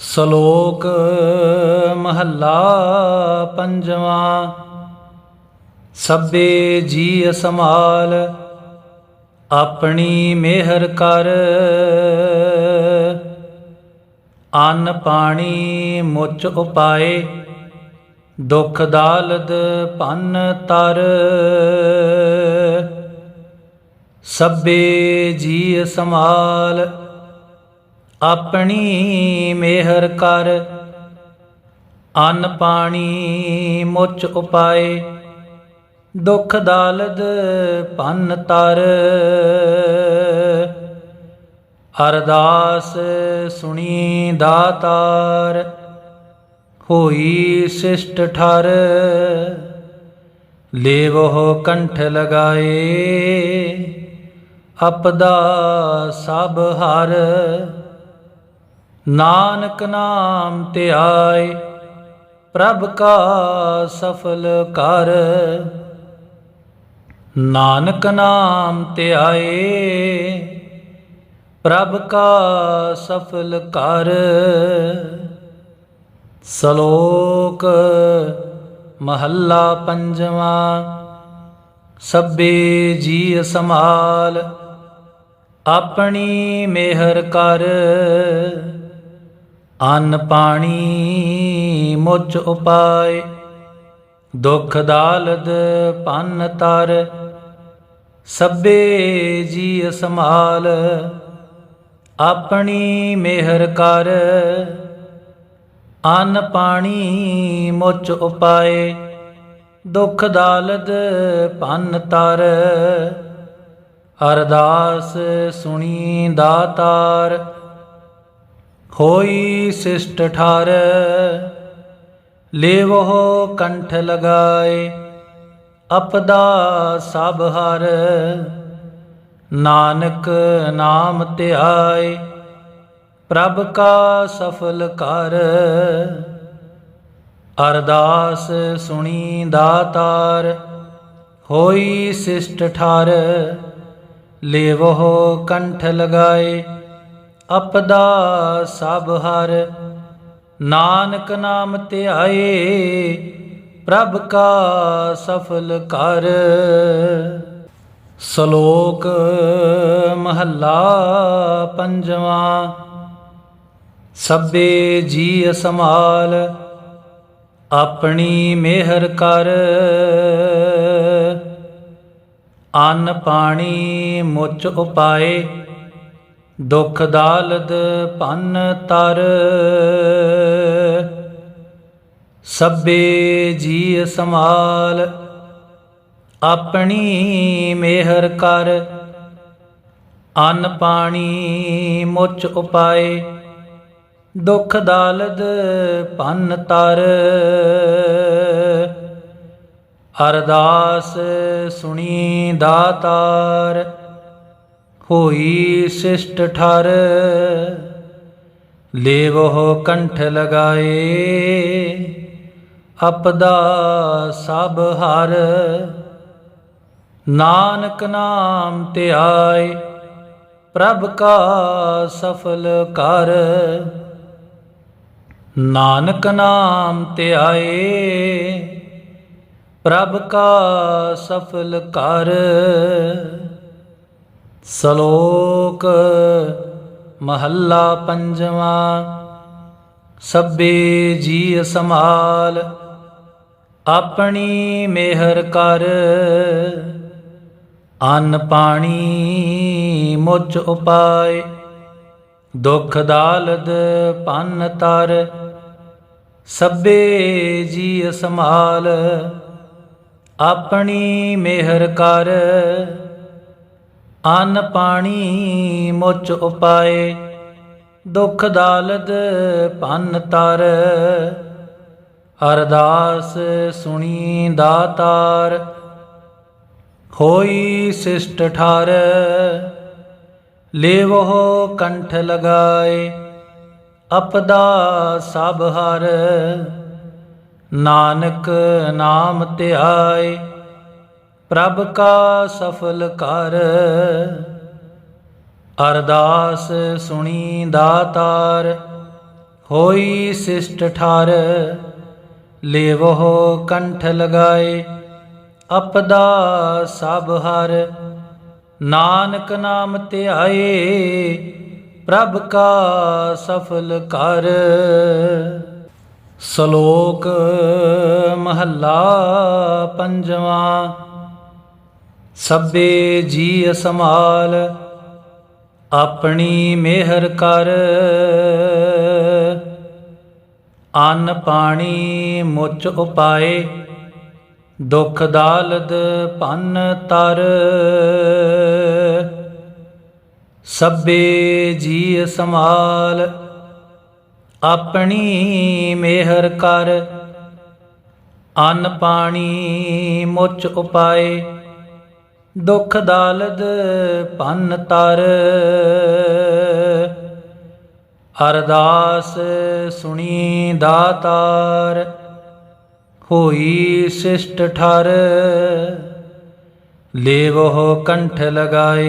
ਸ਼ਲੋਕ ਮਹੱਲਾ ਪੰਜਵਾਂ, ਸਭੇ ਜੀ ਸਮਾਲ ਆਪਣੀ ਮਿਹਰ ਕਰ। ਅੰਨ ਪਾਣੀ ਮੁੱਚ ਉਪਾਏ, ਦੁਖ ਦਾਲਦ ਭੰਨ ਤਰ। ਸਭੇ ਜੀ ਸਮਾਲ ਆਪਣੀ ਮਿਹਰ ਕਰ। ਅੰਨ ਪਾਣੀ ਮੁੱਚ ਉਪਾਏ। ਦੁਖ ਦਾਲਦ ਭੰਨ ਤਰ। ਅਰਦਾਸ ਸੁਣੀ ਦਾਤਾਰ, ਹੋਈ ਸਿਸ਼ਟ ਠਰ। ਲੇਵੋ ਕੰਠ ਲਗਾਏ, ਅਪਦਾ ਸਭ ਹਰ। ਨਾਨਕ ਨਾਮ ਧਿਆਏ ਪ੍ਰਭ ਕਾ ਸਫਲ ਕਰ। ਨਾਨਕ ਨਾਮ ਧਿਆਏ ਪ੍ਰਭ ਕਾ ਸਫਲ ਕਰ। ਸ਼ਲੋਕ ਮਹੱਲਾ ਪੰਜਵਾਂ, ਸਭੇ ਜੀ ਸਮਾਲ ਆਪਣੀ ਮਿਹਰ ਕਰ। ਅੰਨ ਪਾਣੀ ਮੁੱਚ ਉਪਾਏ, ਦੁਖ ਦਾਲਦ ਪੰਨ ਤਰ, ਸਭੇ ਜੀ ਸਮਾਲ ਆਪਣੀ ਮਿਹਰ ਕਰ। ਅੰਨ ਪਾਣੀ ਮੁੱਚ ਉਪਾਏ, ਦੁਖ ਦਾਲਦ ਪੰਨ ਤਰ, ਅਰਦਾਸ ਸੁਣੀ ਦਾਤਾਰ। ਹੋਈ ਸਿਸ਼ਟ ਠਾਰ ਲੇਵੋ ਕੰਠ ਲਗਾਏ, ਅਪਦਾ ਸਭ ਹਰ। ਨਾਨਕ ਨਾਮ ਧਿਆਏ, ਪ੍ਰਭ ਕਾ ਸਫਲ ਕਰ ਅਰਦਾਸ ਸੁਣੀ ਦਾਤਾਰ, ਹੋਈ ਸਿਸ਼ਟ ਠਾਰ ਲੇਵੋ ਕੰਠ ਲਗਾਏ। ਅਪਦਾ ਸਭ ਹਰ। ਨਾਨਕ ਨਾਮ ਧਿਆਏ ਪ੍ਰਭ ਕਾ ਸਫਲ ਕਰ ਸ਼ਲੋਕ ਮਹੱਲਾ ਪੰਜਵਾਂ। ਸਭੇ ਜੀ ਸਮਾਲ ਆਪਣੀ ਮਿਹਰ ਕਰ। ਅੰਨ ਪਾਣੀ ਮੁੱਚ ਉਪਾਏ ਦੁਖ ਦਾਲਦ ਭੰਨ ਤਰ। ਸਭੇ ਜੀ ਸਮਾਲ ਆਪਣੀ ਮਿਹਰ ਕਰ। ਅੰਨ ਪਾਣੀ ਮੁੱਚ ਉਪਾਏ, ਦੁਖ ਦਾਲਦ ਭੰਨ ਤਰ। ਅਰਦਾਸ ਸੁਣੀ ਦਾਤਾਰ। ਹੋਈ ਸਿਸ਼ਟ ਠਰ। ਲੇਵੋ ਕੰਠ ਲਗਾਏ, ਅਪਦਾ ਸਭ ਹਰ। ਨਾਨਕ ਨਾਮ ਧਿਆਏ ਪ੍ਰਭ ਕਾ ਸਫਲ ਕਰ। ਨਾਨਕ ਨਾਮ ਧਿਆਏ ਪ੍ਰਭ ਕਾ ਸਫਲ ਕਰ। ਸ਼ਲੋਕ ਮਹੱਲਾ ਪੰਜਵਾਂ, ਸਭੇ ਜੀ ਸਮਾਲ ਆਪਣੀ ਮਿਹਰ ਕਰ। ਅੰਨ ਪਾਣੀ ਮੁੱਚ ਉਪਾਏ, ਦੁਖ ਦਾਲਦ ਪੰਨ ਤਰ। ਸਭੇ ਜੀ ਸਮਾਲ ਆਪਣੀ ਮਿਹਰ ਕਰ। ਅੰਨ ਪਾਣੀ ਮੁੱਚ ਉਪਾਏ, ਦੁਖ ਦਾਲਦ ਭੰਨ ਤਰ। ਅਰਦਾਸ ਸੁਣੀ ਦਾਤਾਰ, ਹੋਈ ਸਿਸ਼ਟ ਠਾਰ। ਲੇਵੋ ਕੰਠ ਲਗਾਏ, ਅਪਦਾ ਸਭ ਹਰ। ਨਾਨਕ ਨਾਮ ਧਿਆਏ ਪ੍ਰਭ ਕਾ ਸਫਲ ਕਰ। ਅਰਦਾਸ ਸੁਣੀ ਦਾਤਾਰ, ਹੋਈ ਸਿਸ਼ਟ ਠਾਰ। ਲੇਵੋ ਕੰਠ ਲਗਾਏ, ਅਪਦਾ ਸਭ ਹਰ। ਨਾਨਕ ਨਾਮ ਧਿਆਏ, ਪ੍ਰਭ ਕਾ ਸਫਲ ਕਰ। ਸ਼ਲੋਕ ਮਹੱਲਾ ਪੰਜਵਾਂ। ਸਭੇ ਜੀ ਸਮਾਲ ਆਪਣੀ ਮਿਹਰ ਕਰ। ਅੰਨ ਪਾਣੀ ਮੁੱਚ ਉਪਾਏ, ਦੁਖ ਦਾਲਦ ਭੰਨ ਤਰ। ਸਭੇ ਜੀ ਸਮਾਲ ਆਪਣੀ ਮਿਹਰ ਕਰ। ਅੰਨ ਪਾਣੀ ਮੁੱਚ ਉਪਾਏ ਦੁਖ ਦਾਲਦ ਭੰਨ ਤਰ। ਅਰਦਾਸ ਸੁਣੀ ਦਾਤਾਰ, ਹੋਈ ਸਿਸ਼ਟ ਠਰ। ਲੇਵੋ ਕੰਠ ਲਗਾਏ,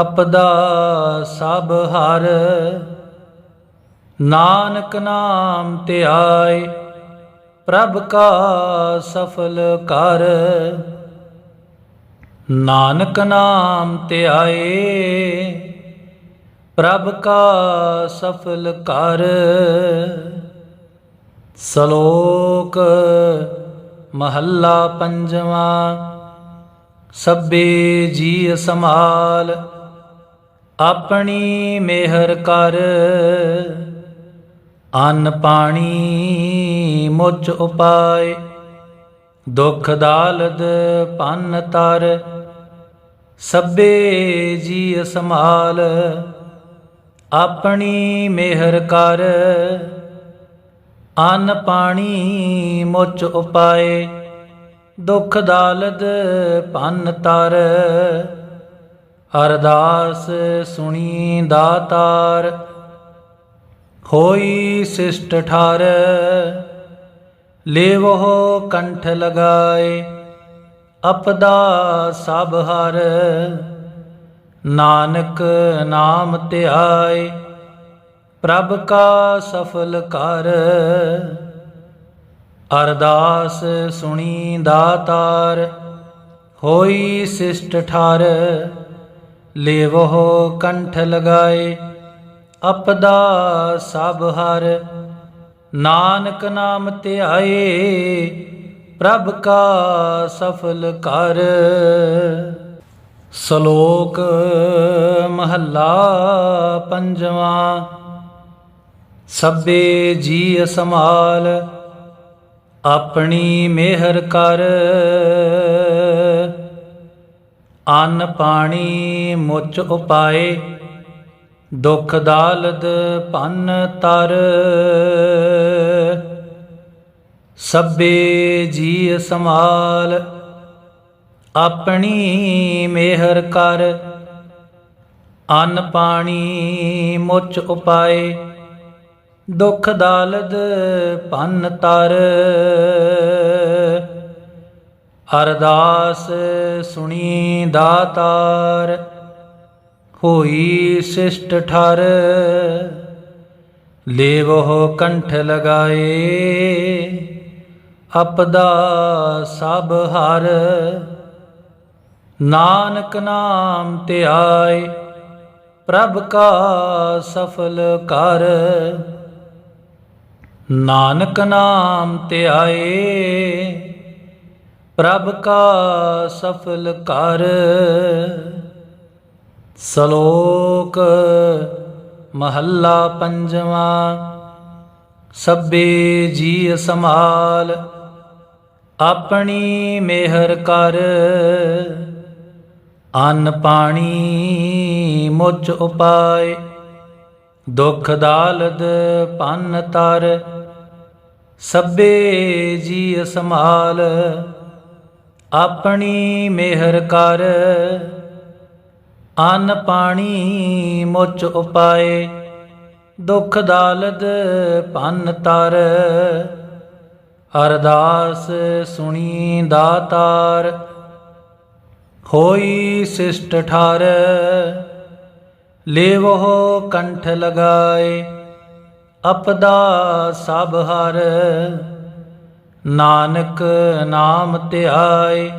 ਅਪਦਾ ਸਭ ਹਰ। ਨਾਨਕ ਨਾਮ ਧਿਆਏ, ਪ੍ਰਭ ਕਾ ਸਫਲ ਕਰ। ਨਾਨਕ ਨਾਮ ਧਿਆਏ ਪ੍ਰਭ ਕਾ ਸਫਲ ਕਰ। ਸ਼ਲੋਕ ਮਹੱਲਾ ਪੰਜਵਾਂ। ਸਭੇ ਜੀ ਸਮਾਲ ਆਪਣੀ ਮਿਹਰ ਕਰ। ਅੰਨ ਪਾਣੀ ਮੁੱਚ ਉਪਾਏ। ਦੁਖ ਦਾਲਦ ਪੰਨ ਤਰ। ਸਭੇ ਜੀ ਸਮਾਲ ਆਪਣੀ ਮਿਹਰ ਕਰ। ਅੰਨ ਪਾਣੀ ਮੁੱਚ ਉਪਾਏ, ਦੁਖ ਦਾਲਦ ਪੰਨ ਤਰ। ਅਰਦਾਸ ਸੁਣੀ ਦਾਤਾਰ, ਹੋਈ ਸਿਸ਼ਟ ਠਾਰ। ਲੇਵੋ ਕੰਠ ਲਗਾਏ ਅਪਦਾ ਸਭ ਹਰ। ਨਾਨਕ ਨਾਮ ਧਿਆਏ, ਪ੍ਰਭ ਕਾ ਸਫਲ ਕਰ। ਅਰਦਾਸ ਸੁਣੀ ਦਾਤਾਰ, ਹੋਈ ਸਿਸ਼ਟ ਠਾਰ। ਲੇਵੋ ਕੰਠ ਲਗਾਏ ਅਪਦਾ ਸਭ ਹਰ। ਨਾਨਕ ਨਾਮ ਧਿਆਏ ਪ੍ਰਭ ਕਾ ਸਫਲ ਕਰ ਸ਼ਲੋਕ ਮਹੱਲਾ ਪੰਜਵਾਂ। ਸਭੇ ਜੀ ਸਮਾਲ ਆਪਣੀ ਮਿਹਰ ਕਰ। ਅੰਨ ਪਾਣੀ ਮੁੱਚ ਉਪਾਏ, ਦੁਖ ਦਾਲਦ ਭੰਨ ਤਰ। ਸਭੇ ਜੀ ਸਮਾਲ ਆਪਣੀ ਮਿਹਰ ਕਰ, ਅੰਨ ਪਾਣੀ ਮੁੱਚ ਉਪਾਏ, ਦੁਖ ਦਾਲਦ ਭੰਨ ਤਰ। ਅਰਦਾਸ ਸੁਣੀ ਦਾਤਾਰ, ਹੋਈ ਸਿਸ਼ਟ ਠਰ। ਲੇਵੋ ਕੰਠ ਲਗਾਏ ਅਪਦਾ ਸਭ ਹਰ। ਨਾਨਕ ਨਾਮ ਧਿਆਏ ਪ੍ਰਭ ਕਾ ਸਫਲ ਕਰ। ਨਾਨਕ ਨਾਮ ਧਿਆਏ ਪ੍ਰਭ ਕਾ ਸਫਲ ਕਰ। ਸ਼ਲੋਕ ਮਹੱਲਾ ਪੰਜਵਾਂ, ਸਭੇ ਜੀ ਸਮਾਲ ਆਪਣੀ ਮਿਹਰ ਕਰ। ਅੰਨ ਪਾਣੀ ਮੁੱਚ ਉਪਾਏ। ਦੁਖ ਦਾਲਦ ਪੰਨ ਤਰ। ਸਭੇ ਜੀ ਸੰਭਾਲ। ਆਪਣੀ ਮਿਹਰ ਕਰ। ਅੰਨ ਪਾਣੀ ਮੁੱਚ ਉਪਾਏ। ਦੁਖ ਦਾਲਦ ਪੰਨ ਤਰ। ਅਰਦਾਸ ਸੁਣੀ ਦਾਤਾਰ, ਹੋਈ ਸਿਸ਼ਟ ਠਾਰ। ਲੇਵੋ ਕੰਠ ਲਗਾਏ ਅਪਦਾ ਸਭ ਹਰ। ਨਾਨਕ ਨਾਮ ਧਿਆਏ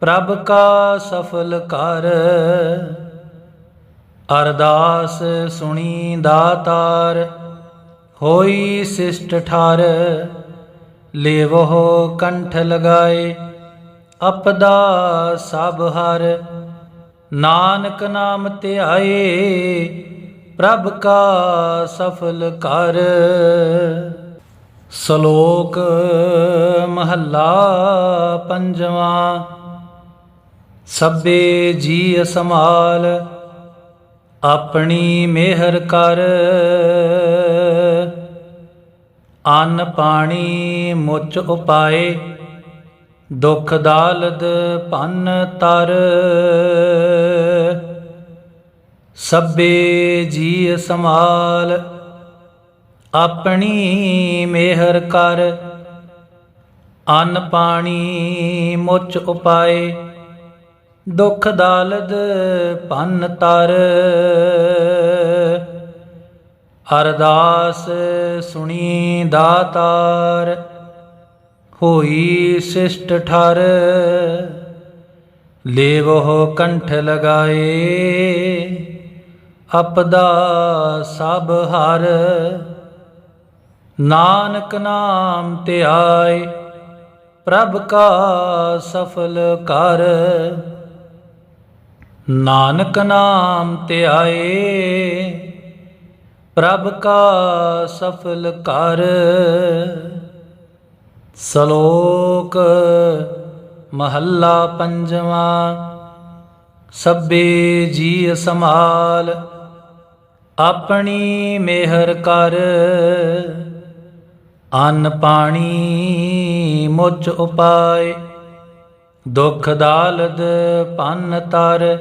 ਪ੍ਰਭ ਕਾ ਸਫਲ ਕਰ ਅਰਦਾਸ ਸੁਣੀ ਦਾਤਾਰ, ਹੋਈ ਸਿਸ਼ਟ ਠਾਰ। ਲੇਵੋ ਕੰਠ ਲਗਾਏ, ਅਪਦਾ ਸਭ ਹਰ। ਨਾਨਕ ਨਾਮ ਧਿਆਏ, ਪ੍ਰਭ ਕਾ ਸਫਲ ਕਰ। ਸ਼ਲੋਕ ਮਹੱਲਾ ਪੰਜਵਾਂ, ਸਭੇ ਜੀ ਸੰਭਾਲ, ਆਪਣੀ ਮਿਹਰ ਕਰ। ਅੰਨ ਪਾਣੀ ਮੁਚ ਉਪਾਏ, ਦੁਖ ਦਾਲਦ ਭੰਨ ਤਰ। ਸਭੇ ਜੀ ਸਮਾਲ ਆਪਣੀ ਮਿਹਰ ਕਰ। ਅੰਨ ਪਾਣੀ ਮੁੱਚ ਉਪਾਏ, ਦੁਖ ਦਾਲਦ ਭੰਨ ਤਰ। ਅਰਦਾਸ ਸੁਣੀ ਦਾਤਾਰ, ਹੋਈ ਸਿਸ਼ਟ ਠਰ। ਲੇਵੋ ਕੰਠ ਲਗਾਏ, ਅਪਦਾ ਸਭ ਹਰ। ਨਾਨਕ ਨਾਮ ਧਿਆਏ ਪ੍ਰਭ ਕਾ ਸਫਲ ਕਰ। ਨਾਨਕ ਨਾਮ ਧਿਆਏ ਪ੍ਰਭ ਕਾ ਸਫਲ ਕਰ ਸ਼ਲੋਕ ਮਹੱਲਾ ਪੰਜਵਾਂ, ਸਭੇ ਜੀ ਸਮਾਲ ਆਪਣੀ ਮਿਹਰ ਕਰ। ਅੰਨ ਪਾਣੀ ਮੁਚ ਉਪਾਏ, ਦੁਖ ਦਾਲਦ ਪੰਨ ਤਰ,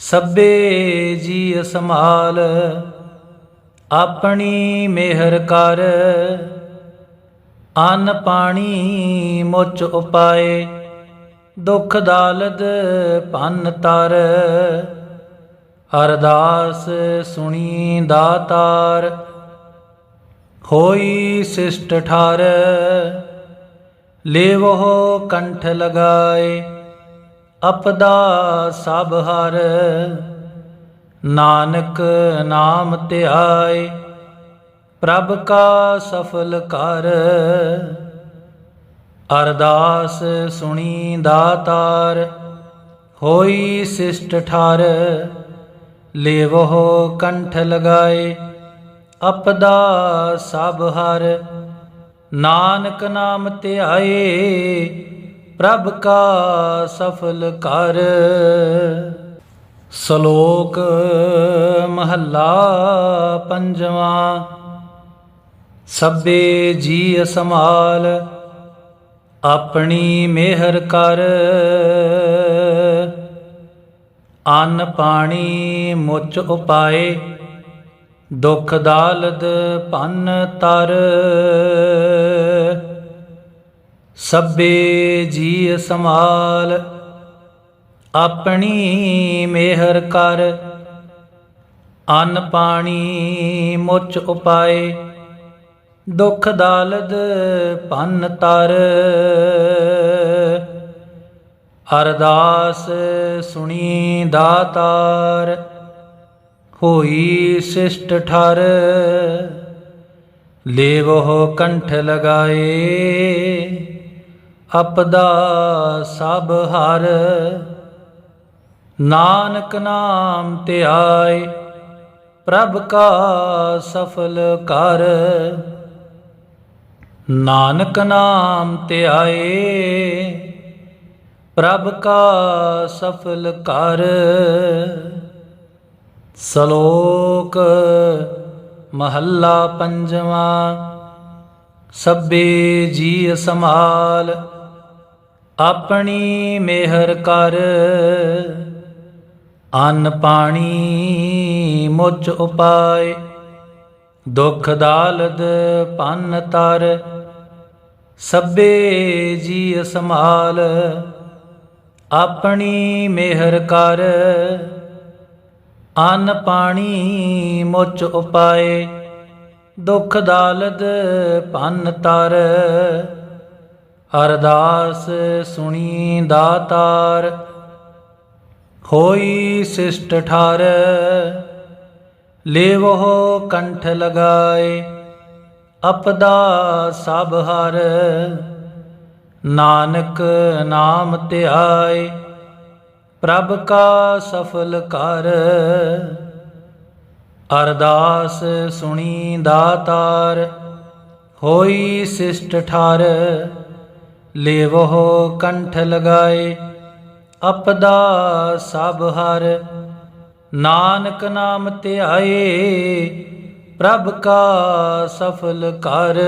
ਸਭੇ ਜੀ ਸਮਾਲ ਆਪਣੀ ਮਿਹਰ ਕਰ। ਅੰਨ ਪਾਣੀ ਮੁੱਚ ਉਪਾਏ, ਦੁਖ ਦਾਲਦ ਪੰਨ ਤਰ। ਅਰਦਾਸ ਸੁਣੀ ਦਾਤਾਰ, ਹੋਈ ਸਿਸ਼ਟ ਠਾਰ। ਲੇਵੋ ਕੰਠ ਲਗਾਏ, ਅਪਦਾ ਸਭ ਹਰ। ਨਾਨਕ ਨਾਮ ਧਿਆਏ, ਪ੍ਰਭ ਕਾ ਸਫਲ ਕਰ। ਅਰਦਾਸ ਸੁਣੀ ਦਾਤਾਰ, ਹੋਈ ਸਿਸ਼ਟ ਠਾਰ। ਲੇਵੋ ਕੰਠ ਲਗਾਏ, ਅਪਦਾ ਸਭ ਹਰ। ਨਾਨਕ ਨਾਮ ਧਿਆਏ, ਪ੍ਰਭ ਕਾ ਸਫਲ ਕਰ। ਸ਼ਲੋਕ ਮਹੱਲਾ ਪੰਜਵਾਂ। ਸਭੇ ਜੀ ਸਮਾਲ ਆਪਣੀ ਮਿਹਰ ਕਰ। ਅੰਨ ਪਾਣੀ ਮੁੱਚ ਉਪਾਏ, ਦੁਖ ਦਾਲਦ ਭੰਨ ਤਰ। ਸਭੇ ਜੀ ਸਮਾਲ ਆਪਣੀ ਮਿਹਰ ਕਰ। ਅੰਨ ਪਾਣੀ ਮੁੱਚ ਉਪਾਏ। ਦੁਖ ਦਾਲਦ ਭੰਨ ਤਰ। ਅਰਦਾਸ ਸੁਣੀ ਦਾਤਾਰ, ਹੋਈ ਸਿਸ਼ਟ ਠਰ। ਲੇਵੋ ਕੰਠ ਲਗਾਏ, ਅਪਦਾ ਸਭ ਹਰ। ਨਾਨਕ ਨਾਮ ਧਿਆਏ ਪ੍ਰਭ ਕਾ ਸਫਲ ਕਰ। ਨਾਨਕ ਨਾਮ ਧਿਆਏ ਪ੍ਰਭ ਕਾ ਸਫਲ ਕਰ। ਸ਼ਲੋਕ ਮਹੱਲਾ ਪੰਜਵਾਂ, ਸਭੇ ਜੀ ਸਮਾਲ ਆਪਣੀ ਮਿਹਰ ਕਰ। ਅੰਨ ਪਾਣੀ ਮੁਚ ਉਪਾਏ, ਦੁਖ ਦਾਲਦ ਪੰਨ ਤਰ, ਸਭੇ ਜੀ ਸੰਭਾਲ, ਆਪਣੀ ਮਿਹਰ ਕਰ। ਅੰਨ ਪਾਣੀ ਮੁਚ ਉਪਾਏ, ਦੁਖ ਦਾਲਦ ਪੰਨ ਤਰ, ਅਰਦਾਸ ਸੁਣੀ ਦਾਤਾਰ। ਹੋਈ ਸਿਸ਼ਟ ਠਾਰ ਲੇਵੋ ਕੰਠ ਲਗਾਏ, ਅਪਦਾ ਸਭ ਹਰ। ਨਾਨਕ ਨਾਮ ਧਿਆਏ, ਪ੍ਰਭ ਕਾ ਸਫਲ ਕਰ। ਅਰਦਾਸ ਸੁਣੀ ਦਾਤਾਰ, ਹੋਈ ਸਿਸ਼ਟ ਠਾਰ ਲੇਵੋ ਕੰਠ ਲਗਾਏ। ਅਪਦਾ ਸਭ ਹਰ। ਨਾਨਕ ਨਾਮ ਧਿਆਏ ਪ੍ਰਭ ਕਾ ਸਫਲ ਕਰ